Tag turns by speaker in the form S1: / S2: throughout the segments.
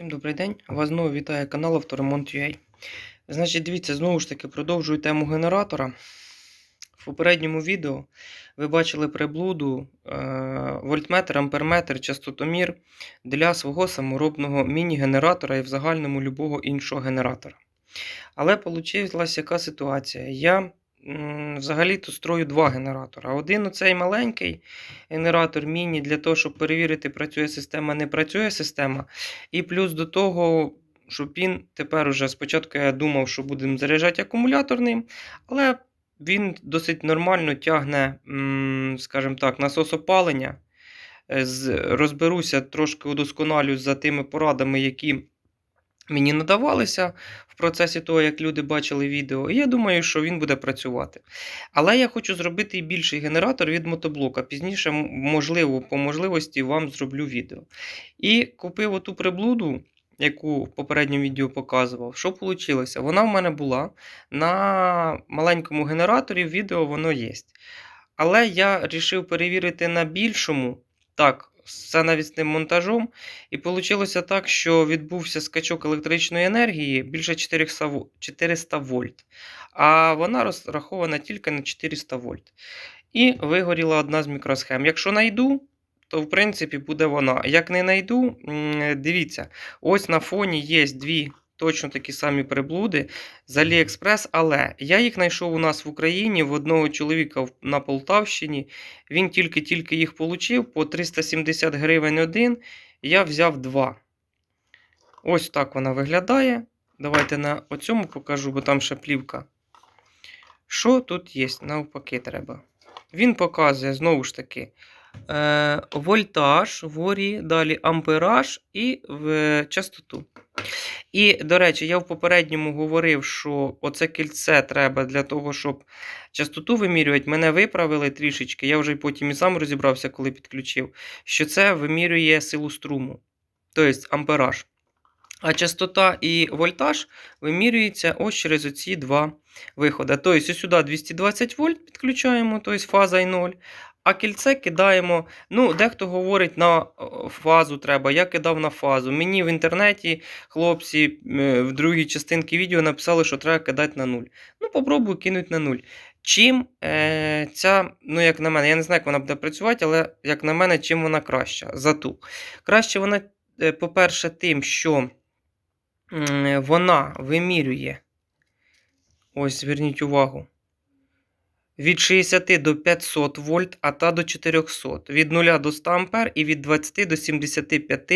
S1: Всім добрий день! Вас знову вітає канал Авторемонт.ua. Значить, дивіться, знову ж таки продовжую тему генератора. В попередньому відео ви бачили приблуду е, вольтметр, амперметр, частотомір для свого саморобного міні-генератора і в загальному любого іншого генератора. Але вийшла яка ситуація? Я м, взагалі-то строю два генератора. Один оцей маленький генератор міні для того, щоб перевірити, працює система, не працює система. І плюс до того, щоб він тепер уже спочатку я думав, що будемо заряджати акумуляторним, але він досить нормально тягне, скажімо так, насос опалення. Е, Розберуся, трошки удосконалю за тими порадами, які мені надавалися в процесі того, як люди бачили відео. І я думаю, що він буде працювати. Але я хочу зробити і більший генератор від мотоблока. Пізніше, можливо, по можливості вам зроблю відео. І купив оту приблуду, яку в попередньому відео показував. Що вийшло? Вона в мене була на маленькому генераторі, відео воно є. Але я вирішив перевірити на більшому, так, з навісним монтажом. І вийшло так, що відбувся скачок електричної енергії більше 400 вольт. А вона розрахована тільки на 400 вольт. І вигоріла одна з мікросхем. Якщо найду, то в принципі буде вона. Як не найду, дивіться, ось на фоні є дві точно такі самі приблуди з AliExpress, але я їх знайшов у нас в Україні в одного чоловіка на Полтавщині. Він тільки-тільки їх отримав по 370 гривень один. Я взяв два. Ось так вона виглядає. Давайте на оцьому покажу, бо там ще плівка. Що тут є? Навпаки, треба. Він показує знову ж таки е, вольтаж, ворі, далі ампераж і частоту. І, до речі, я в попередньому говорив, що оце кільце треба для того, щоб частоту вимірювати. Мене виправили трішечки. Я вже потім і сам розібрався, коли підключив, що це вимірює силу струму, тобто ампераж. А частота і вольтаж вимірюється ось через оці два виходи. Тобто, сюди 220 вольт підключаємо, тобто фаза і 0. А кільце кидаємо. Ну, дехто говорить на фазу треба. Я кидав на фазу. Мені в інтернеті хлопці е, в другій частинці відео написали, що треба кидати на 0. Ну, попробую кинути на 0. Чим е, ця, ну, як на мене, я не знаю, як вона буде працювати, але як на мене, чим вона краща за ту. Краще вона, е, по-перше, тим, що м, вона вимірює. Ось, зверніть увагу. Від 60 до 500 вольт, а та до 400. Від 0 до 100 ампер і від 20 до 75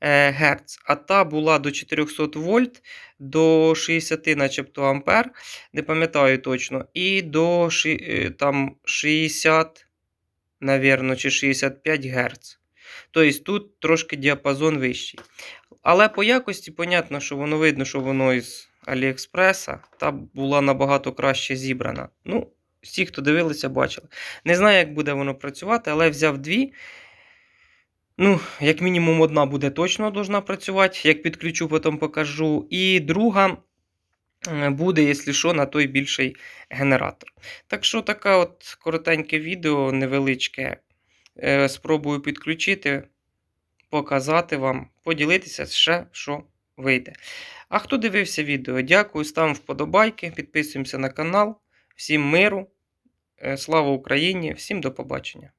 S1: е, Гц. А та була до 400 вольт, до 60 начебто ампер, не пам'ятаю точно, і до е, там 60, навірно, чи 65 Гц. Тобто тут трошки діапазон вищий. Але по якості, понятно, що воно видно, що воно із Аліекспреса, та була набагато краще зібрана. Ну, всі, хто дивилися, бачили. Не знаю, як буде воно працювати, але взяв дві. Ну, як мінімум, одна буде точно должна працювати. Як підключу, потім покажу. І друга е, буде, якщо що, на той більший генератор. Так що таке от коротеньке відео, невеличке. Е, Спробую підключити, показати вам, поділитися ще, що вийде. А хто дивився відео, дякую, ставимо вподобайки, підписуємося на канал. Всім миру, е, слава Україні, всім до побачення.